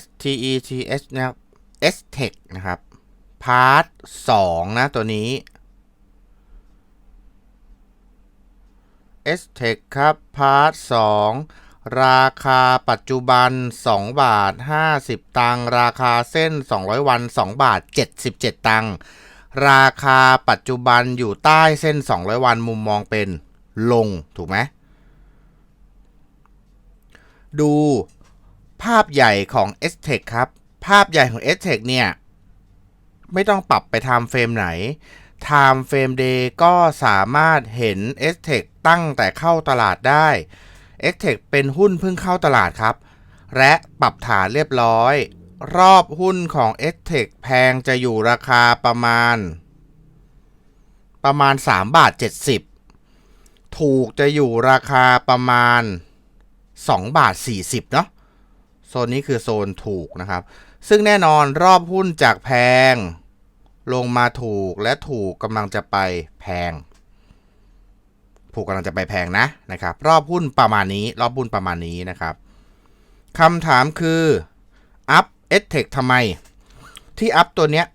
S T E T H นะครับ S Tech นะครับพาร์ทสองนะ ตัวนี้ S Tech ครับพาร์ทสองราคาปัจจุบัน 2 บาท 50 ตังค์ราคาเส้น 200 วัน 2 บาท 77 ตังค์ราคาปัจจุบันอยู่ใต้เส้น 200 วันมุมมองเป็นลง ถูกไหมดูาพใหญ่ของ s t e c ครับ ภาพใหญ่ของ s t e c เนี่ย ไม่ต้องปรับไป time frame ไหน time frame day ก็สามารถเห็น s t e c ตั้งแต่เข้าตลาดได้ s t e c เป็นหุ้นเพิ่งเข้าตลาดครับ และปรับฐานเรียบร้อย รอบหุ้นของ s t e c แพงจะอยู่ราคาประมาณ ประมาณ 3 บาท 70 ถูกจะอยู่ราคาประมาณ 2 บาท 40 เนาะ โซนนี้คือโซนถูกนะครับ ซึ่งแน่นอนรอบหุ้นจากแพง ลงมาถูกและถูกกำลังจะไปแพง ถูกกำลังจะไปแพงนะนะครับ รอบหุ้นประมาณนี้ รอบหุ้นประมาณนี้นะครับคำถามคืออัพเอสเทคทำไม ที่อัพตัวเนี้ย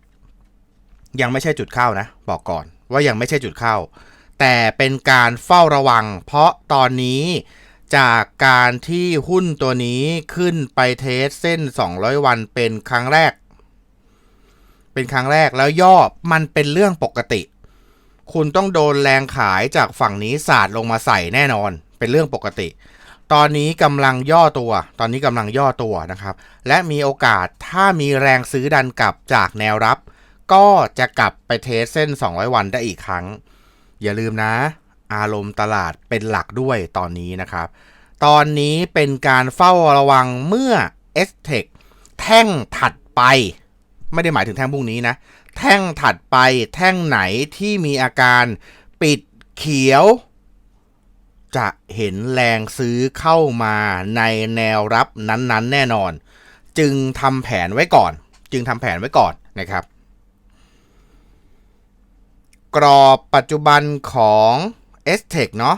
ยังไม่ใช่จุดเข้านะ บอกก่อนว่ายังไม่ใช่จุดเข้า แต่เป็นการเฝ้าระวัง เพราะตอนนี้ จากการที่หุ้นตัวนี้ขึ้นไปเทสเส้น 200 วันเป็นครั้งแรก เป็นครั้งแรกแล้วย่อมันเป็นเรื่องปกติ คุณต้องโดนแรงขายจากฝั่งนี้สาดลงมาใส่แน่นอน เป็นเรื่องปกติ ตอนนี้กำลังย่อตัว ตอนนี้กำลังย่อตัวนะครับ และมีโอกาสถ้ามีแรงซื้อดันกลับจากแนวรับ ก็จะกลับไปเทสเส้น 200 วันได้อีกครั้ง อย่าลืมนะ อารมณ์ตลาดเป็นหลักด้วยตอนนี้นะครับ ตอนนี้เป็นการเฝ้าระวังเมื่อ s t e c h แท่งถัดไป ไม่ได้หมายถึงแท่งพรุ่งนี้นะ แท่งถัดไปแท่งไหนที่มีอาการปิดเขียว จะเห็นแรงซื้อเข้ามาในแนวรับนั้นๆ แน่นอน จึงทำแผนไว้ก่อน จึงทำแผนไว้ก่อนนะครับ กรอบปัจจุบันของ s t e c h เนาะ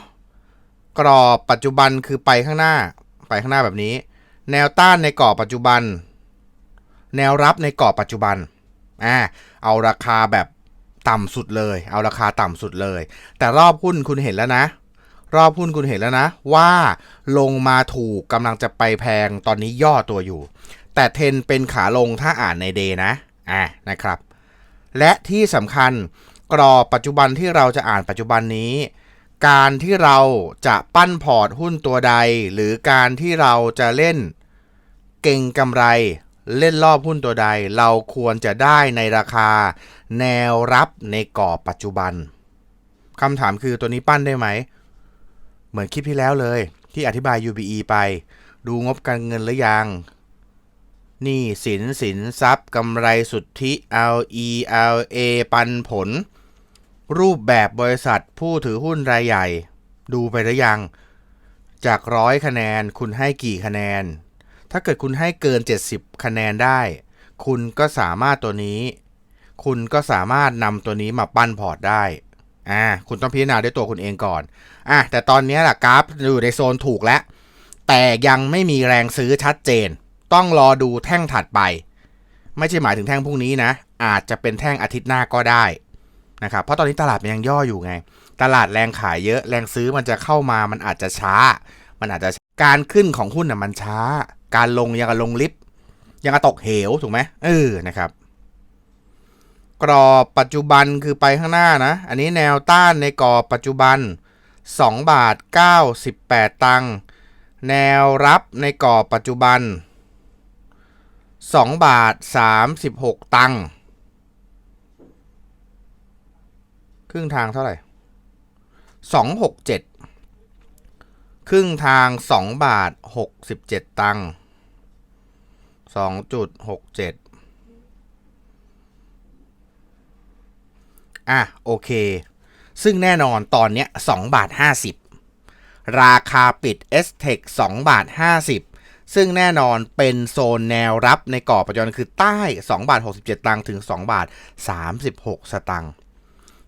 กรอบปัจจุบันคือไปข้างหน้า ไปข้างหน้าแบบนี้ แนวต้านในกรอบปัจจุบัน แนวรับในกรอบปัจจุบันอ่าเอาราคาแบบต่ำสุดเลย เอาราคาต่ำสุดเลย แต่รอบหุ้นคุณเห็นแล้วนะ รอบหุ้นคุณเห็นแล้วนะ ว่าลงมาถูกกำลังจะไปแพงตอนนี้ย่อตัวอยู่ แต่เทนเป็นขาลงถ้าอ่านในเดย์นะอ่านะครับ และที่สำคัญกรอบปัจจุบันที่เราจะอ่านปัจจุบันนี้ การที่เราจะปั้นพอร์ตหุ้นตัวใด หรือการที่เราจะเล่นเก่งกำไร เล่นรอบหุ้นตัวใด เราควรจะได้ในราคาแนวรับในกรอบปัจจุบันคำถามคือตัวนี้ปั้นได้ไหม เหมือนคลิปที่แล้วเลย ที่อธิบาย UBE ไป ดูงบการเงินหรือยังนี่สินสินทรัพย์กำไรสุทธิ LE LA ปันผล รูปแบบบริษัทผู้ถือหุ้นรายใหญ่ ดูไปหรือยัง จากร้อยคะแนนคุณให้กี่คะแนน ถ้าเกิดคุณให้เกิน 70 คะแนนได้ คุณก็สามารถตัวนี้ คุณก็สามารถนำตัวนี้มาปั้นพอร์ตได้อ่าคุณต้องพิจารณาด้วยตัวคุณเองก่อนอะแต่ตอนนี้ล่ะกราฟอยู่ในโซนถูกแล้ว แต่ยังไม่มีแรงซื้อชัดเจน ต้องรอดูแท่งถัดไป ไม่ใช่หมายถึงแท่งพรุ่งนี้นะ อาจจะเป็นแท่งอาทิตย์หน้าก็ได้ นะครับเพราะตอนนี้ตลาดมันยังย่ออยู่ไง ตลาดแรงขายเยอะแรงซื้อมันจะเข้ามามันอาจจะช้า มันอาจจะการขึ้นของหุ้นน่ะมันช้า การลงยังกับลงลิฟต์ยังกับตกเหวถูกไหมเออนะครับ กรอบปัจจุบันคือไปข้างหน้านะ อันนี้แนวต้านในกรอบปัจจุบัน2บาท98 ตังค์แนวรับในกรอบปัจจุบัน2บาท36 ตังค์ ครึ่งทางเท่าไหร่267ครึ่งทาง2บาท67ตังค์2.67อะ โอเค ซึ่งแน่นอนตอนเนี้ย2บาท50ราคาปิด s t e c h 2บาท50 ซึ่งแน่นอนเป็นโซนแนวรับในกรอบปัจจุบันคือใต้ 2 บาท 67 ตังค์ถึง 2 บาท 36 สตังค์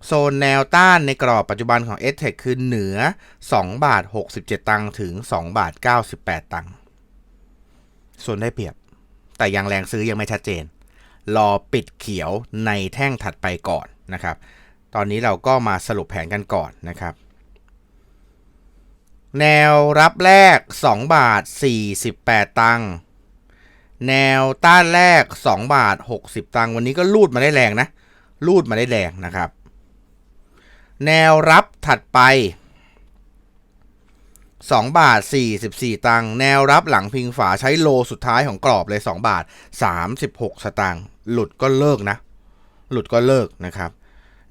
โซนแนวต้านในกรอบปัจจุบันของ s t e c h คือเหนือ 2 บาท 67 ตังค์ถึง 2 บาท 98 ตังค์ส่วนได้เปรียบ แต่ยังแรงซื้อยังไม่ชัดเจน รอปิดเขียวในแท่งถัดไปก่อนนะครับ ตอนนี้เราก็มาสรุปแผนกันก่อนนะครับ แนวรับแรก 2 บาท 48 ตังค์แนวต้านแรก 2 บาท 60 ตังค์วันนี้ก็ลูดมาได้แรงนะ ลูดมาได้แรงนะครับ แนวรับถัดไป 2 บาท 44 ตังค์แนวรับหลังพิงฝาใช้โลสุดท้ายของกรอบเลย 2 บาท 36 สตางค์หลุดก็เลิกนะ หลุดก็เลิกนะครับ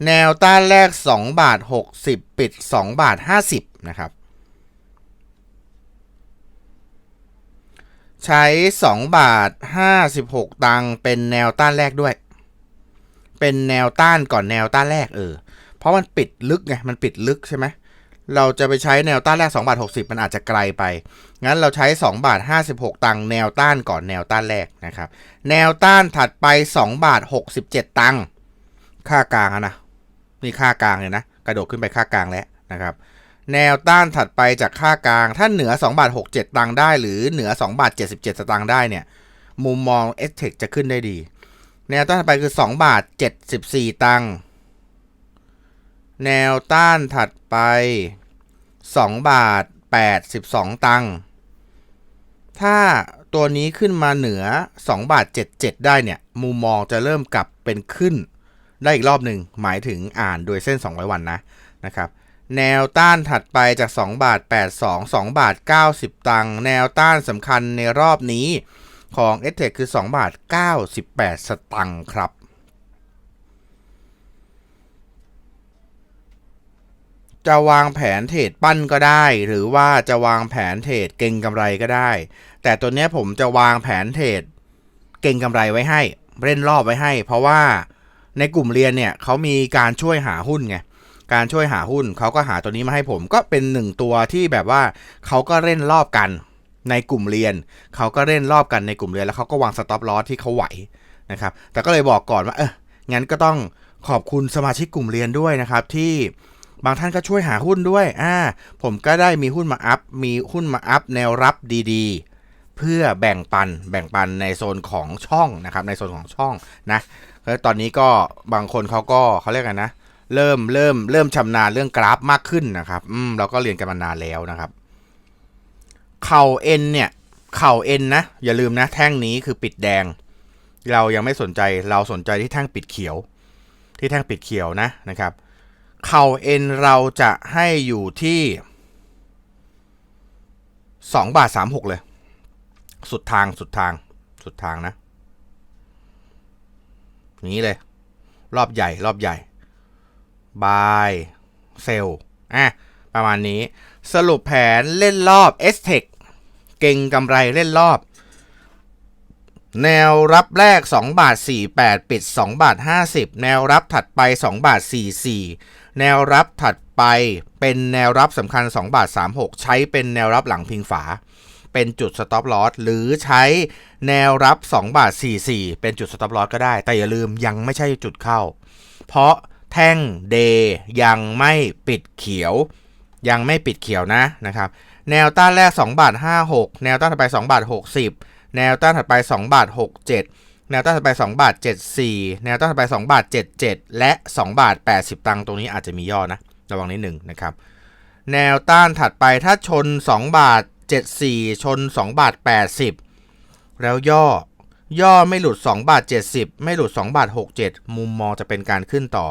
แนวต้านแรก 2 บาท 60 ปิด 2 บาท 50 นะครับ ใช้ 2 บาท 56 ตังค์เป็นแนวต้านแรกด้วย เป็นแนวต้านก่อนแนวต้านแรกเออ เพราะมันปิดลึกไง มันปิดลึกใช่ไหมเราจะไปใช้แนวต้านแรก2บาท60 มันอาจจะไกลไป งั้นเราใช้2บาท56 ตังค์แนวต้านก่อนแนวต้านแรกนะครับ แนวต้านถัดไป2บาท67 ตังค์ ค่ากลางนะ นี่ค่ากลางเลยนะ กระโดดขึ้นไปค่ากลางแล้วนะครับ แนวต้านถัดไปจากค่ากลาง ถ้าเหนือ2บาท67 ตังค์ได้ หรือเหนือ2บาท77 สตางค์ได้เนี่ย มุมมอง s t e c h จะขึ้นได้ดี แนวต้านถัดไปคือ2บาท74 ตังค์ แนวต้านถัดไป 2 บาท 82 ตังค์ถ้าตัวนี้ขึ้นมาเหนือ 2 บาท 77 ได้เนี่ย มุมมองจะเริ่มกลับเป็นขึ้น ได้อีกรอบหนึ่งหมายถึงอ่านโดยเส้น 200 วันนะนะครับแนวต้านถัดไปจาก 2 บาท 82 2 บาท 90 ตังค์แนวต้านสำคัญในรอบนี้ของ s t e c h คือ 2 บาท 98 สตังค์ครับ จะวางแผนเทรดปั้นก็ได้ หรือว่าจะวางแผนเทรดเก่งกำไรก็ได้ แต่ตัวเนี้ยผมจะวางแผนเทรดเก่งกำไรไว้ให้ เล่นรอบไว้ให้ เพราะว่าในกลุ่มเรียนเนี่ยเขามีการช่วยหาหุ้นไงการช่วยหาหุ้นเขาก็หาตัวนี้มาให้ผมก็เป็นหนึ่งตัวที่แบบว่าเขาก็เล่นรอบกันในกลุ่มเรียนเขาก็เล่นรอบกันในกลุ่มเรียนแล้วเขาก็วางสต็อปลอสที่เขาไหวนะครับแต่ก็เลยบอกก่อนว่าเอองั้นก็ต้องขอบคุณสมาชิกกลุ่มเรียนด้วยนะครับที่ บางท่านก็ช่วยหาหุ้นด้วยอ่าผมก็ได้มีหุ้นมาอัพ มีหุ้นมาอัพแนวรับดีๆ เพื่อแบ่งปัน แบ่งปันในโซนของช่องนะครับ ในโซนของช่องนะแล้วตอนนี้ก็บางคนเขาก็เขาเรียกกันนะ เริ่มเริ่มเริ่มชำนาญเรื่องกราฟมากขึ้นนะครับ อืมเราก็เรียนกันมานานแล้วนะครับ เข่าเอ็นเนี่ย เข่าเอ็นนะ อย่าลืมนะ แท่งนี้คือปิดแดง เรายังไม่สนใจ เราสนใจที่แท่งปิดเขียว ที่แท่งปิดเขียวนะนะครับ เข่าเอ็นเราจะให้อยู่ที่สองบาทสามหกเลย สุดทางสุดทางสุดทางนะนี้เลย รอบใหญ่รอบใหญ่บายเซลอะประมาณนี้ สรุปแผนเล่นรอบ s t e c h เก่งกำไรเล่นรอบ แนวรับแรก 2 บาท 48 ปิด 2 บาท 50 แนวรับถัดไป 2 บาท 44 แนวรับถัดไปเป็นแนวรับสำคัญ 2 บาท 36 ใช้เป็นแนวรับหลังพิงฝา เป็นจุด stop loss หรือใช้แนวรับ 2 บาท 44 เป็นจุด stop loss ก็ได้ แต่อย่าลืมยังไม่ใช่จุดเข้า เพราะแท่งเดย์ยังไม่ปิดเขียว ยังไม่ปิดเขียวนะนะครับ แนวต้านแรก 2 บาท 56 แนวต้านถัดไป 2 บาท 60 แนวต้านถัดไป 2 บาท 67 แนวต้านถัดไป 2 บาท 74 แนวต้านถัดไป 2 บาท 77 และ 2 บาท 80 ตังค์ตรงนี้อาจจะมีย่อนะ ระวังนิดหนึ่งนะครับ แนวต้านถัดไปถ้าชน 2 บาท 74 ชน 2 บาท 80 แล้วย่อย่อไม่หลุด 2 บาท 70 ไม่หลุด 2 บาท 67 มุมมองจะเป็นการขึ้นต่อ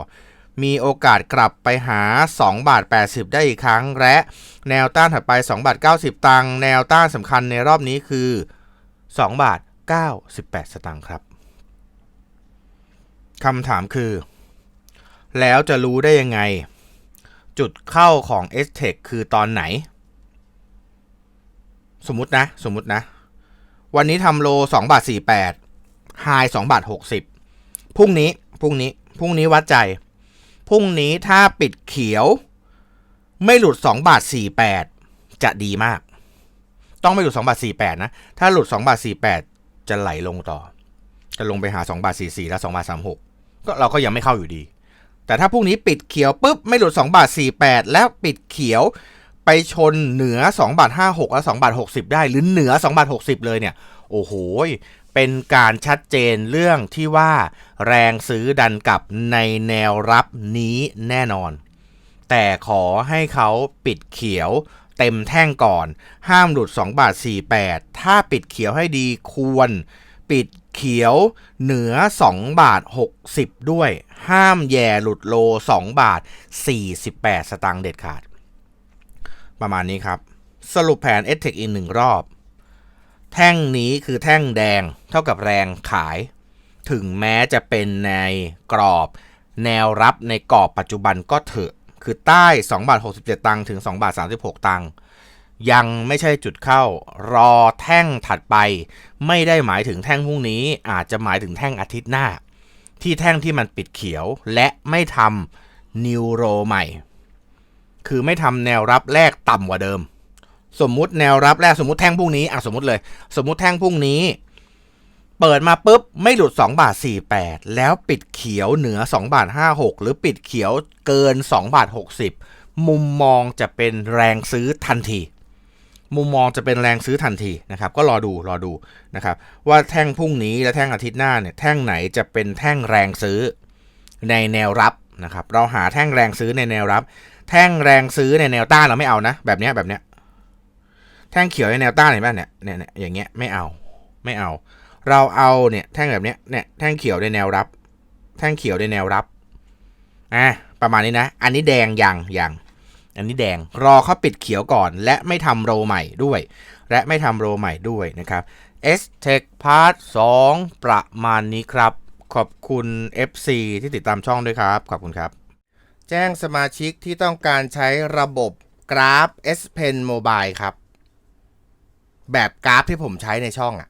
มีโอกาสกลับไปหา 2 บาท 80 ได้อีกครั้ง และแนวต้านถัดไป 2 บาท 90 ตังค์แนวต้านสำคัญในรอบนี้คือ 2 บาท 98 สตางค์ครับคำถามคือ แล้วจะรู้ได้ยังไง จุดเข้าของ s t e c คือตอนไหน สมมุตินะ สมมุตินะ วันนี้ทำโล 2 บาท 48ไฮ2บาท 60 พรุ่งนี้ พรุ่งนี้ พรุ่งนี้วัดใจ พรุ่งนี้ถ้าปิดเขียว ไม่หลุด 2 บาท 48 จะดีมาก ต้องไม่หลุด2บาท48 นะ ถ้าหลุด2บาท48 จะไหลลงต่อ จะลงไปหา2บาท44 แล้ว2บาท36 ก็เราก็ยังไม่เข้าอยู่ดี แต่ถ้าพรุ่งนี้ปิดเขียวปุ๊บไม่หลุด2บาท48 แล้วปิดเขียวไปชนเหนือ2บาท56 แล้ว2บาท60 ได้ หรือเหนือ2บาท60 เลยเนี่ย โอ้โห เป็นการชัดเจนเรื่องที่ว่า แรงซื้อดันกลับในแนวรับนี้แน่นอน แต่ขอให้เขาปิดเขียว เต็มแท่งก่อน ห้ามหลุด 2 บาท 48 ถ้าปิดเขียวให้ดีควร ปิดเขียวเหนือ 2 บาท 60 ด้วย ห้ามแย่หลุดโล 2 บาท 48 สตางค์เด็ดขาด ประมาณนี้ครับ สรุปแผน s t e c อีกหนึ่งรอบ แท่งนี้คือแท่งแดงเท่ากับแรงขาย ถึงแม้จะเป็นในกรอบ แนวรับในกรอบปัจจุบันก็เถอะ คือใต้2บาท67 ตังค์ถึง2บาท36 ตังค์ยังไม่ใช่จุดเข้ารอแท่งถัดไป ไม่ได้หมายถึงแท่งพรุ่งนี้อาจจะหมายถึงแท่งอาทิตย์หน้า ที่แท่งที่มันปิดเขียวและไม่ทำนิวโรใหม่ คือไม่ทำแนวรับแรกต่ำกว่าเดิม สมมุติแนวรับแรกสมมุติแท่งพรุ่งนี้อะสมมุติเลย สมมุติแท่งพรุ่งนี้ เปิดมาปุ๊บไม่หลุด 2 บาท 48 แล้วปิดเขียวเหนือ 2 บาท 56 หรือปิดเขียวเกิน 2 บาท 60 มุมมองจะเป็นแรงซื้อทันที มุมมองจะเป็นแรงซื้อทันทีนะครับ ก็รอดูรอดูนะครับ ว่าแท่งพรุ่งนี้และแท่งอาทิตย์หน้าเนี่ยแท่งไหนจะเป็นแท่งแรงซื้อในแนวรับนะครับ เราหาแท่งแรงซื้อในแนวรับ แท่งแรงซื้อในแนวต้านเราไม่เอานะ แบบนี้แบบนี้แท่งเขียวในแนวต้านเห็นป่ะเนี่ยเนี่ยเนี่ยอย่างเงี้ยไม่เอาไม่เอา เราเอาเนี่ยแท่งแบบเนี้ยเนี่ยแท่งเขียวในแนวรับ แท่งเขียวในแนวรับอะประมาณนี้นะ อันนี้แดงยังยังอันนี้แดงรอเขาปิดเขียวก่อน และไม่ทำโรใหม่ด้วย และไม่ทำโรใหม่ด้วยนะครับ S Tech Part 2 ประมาณนี้ครับ ขอบคุณ FC ที่ติดตามช่องด้วยครับ ขอบคุณครับ แจ้งสมาชิกที่ต้องการใช้ระบบกราฟ S Pen Mobile ครับ แบบกราฟที่ผมใช้ในช่องอะ่ะ